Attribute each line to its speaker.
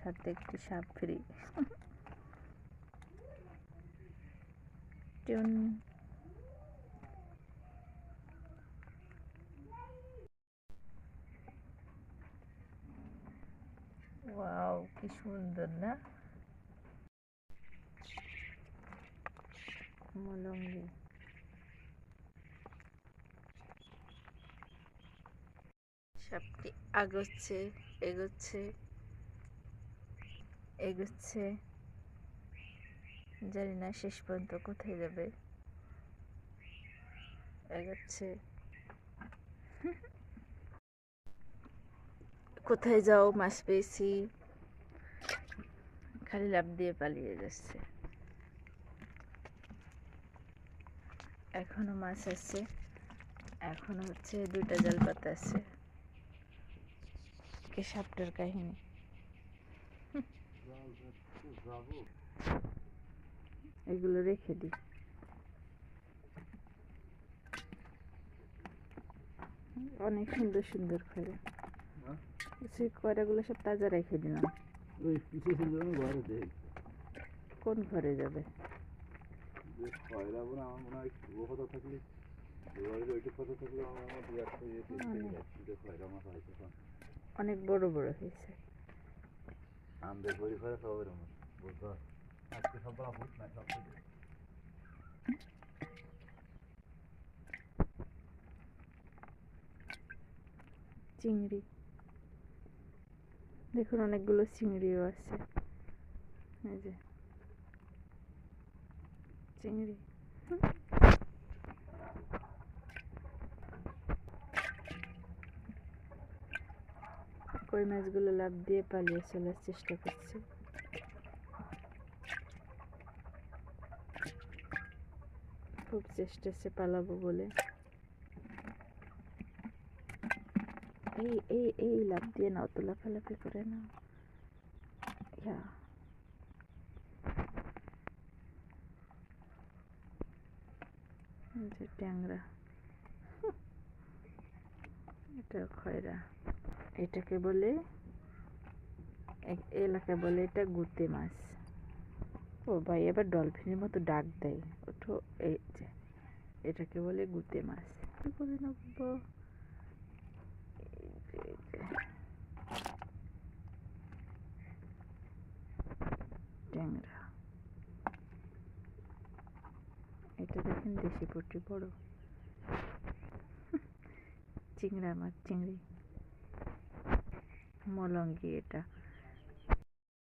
Speaker 1: সাথে একটি সাপ ফ্রি। টিউন। ওয়াও কি সুন্দর না? মলঙ্গি সাপটি আগোচ্ছে এগোচ্ছে। এগোচ্ছে। জানি না শেষ পর্যন্ত কোথায় যাবে। এগোচ্ছে। কোথায় যাও, মাছ পেয়েছি। খালি লাভ দিয়ে পালিয়ে যাচ্ছে। এখনও মাছ আছে। এখনও হচ্ছে দুইটা জাল পাতা আছে। কে সাপটার কাহিনী? এগুলো রেখে দিই অনেক সুন্দর সুন্দর খয়রা
Speaker 2: হ্যাঁ?
Speaker 1: সেই কয়রাগুলো সব তাজা রেখে দিলাম। কোন ঘরে যাবে?
Speaker 2: দু
Speaker 1: অনেক। বড় বড় হয়েছে।
Speaker 2: আমাদের গরিব ঘরে সবের আমার বুঝতে আজকে সব বলা ভূত না সব কিছু
Speaker 1: চিংড়ি। দেখুন অনেকগুলো চিংড়িও আছে। এই যে। চিংড়ি। কই মাছগুলো লাভ দিয়ে পালিয়ে চলার চেষ্টা করছে। খুব চেষ্টা সে পালাবো বলে। এই এই এই লাভ দিয়ে নাও তো, লাফালাফি করে নাও। ইয়া। যে ট্যাংরা। এটা খয়রা। এটাকে বলে, এ- এলাকায় বলে এটা গুতে মাছ। ও ভাই এবার ডলফিনের মতো ডাক দেয়। ওঠো, এই যে, এটাকে বলে গুতে মাছ। কি করে নেব। ট্যাংরা। এটা দেখেন দেশি পট্টি বড়। চিংড়া মাছ, চিংড়ি। মলঙ্গি এটা।